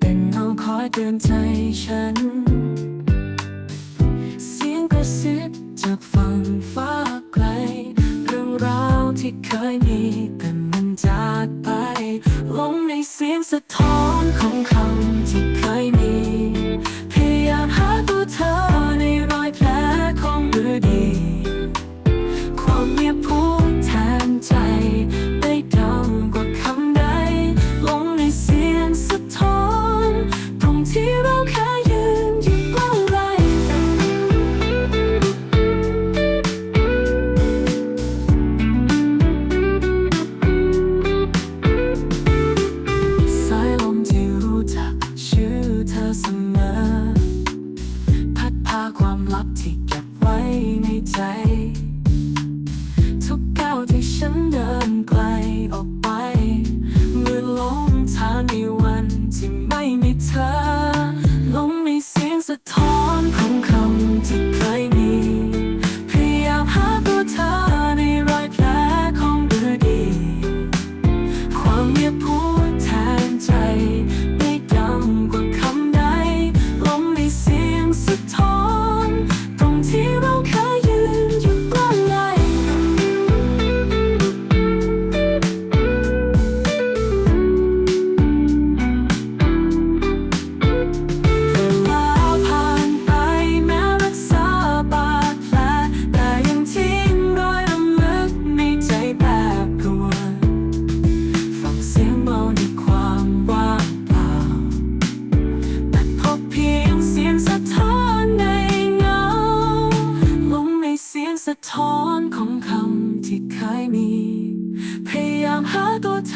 เป็นเอาคอยเตือนใจฉัน เสียงกระซิบจากฝั่งฟ้าไกล เรื่องราวที่เคยมีแต่มันจากไป ลงในเสียงสะท้อนของคำที่เคย Nani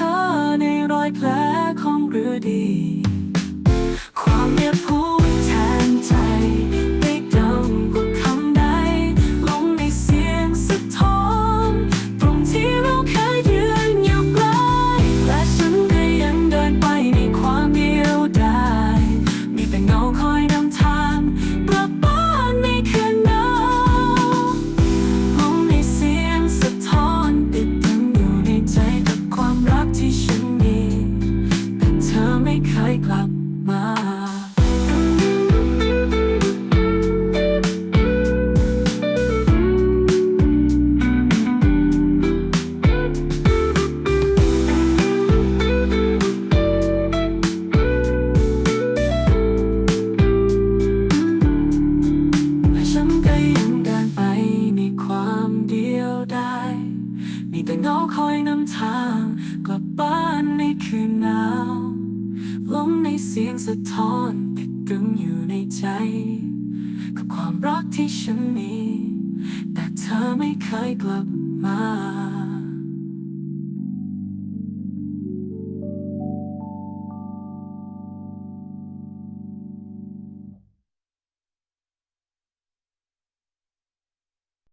เธอในรอยแผลของรือดี ความเงียบ อยกลับมา เสียงสะท้อนติดกึงอยู่ในใจ กับความรักที่ฉันมี แต่เธอไม่เคยกลับมา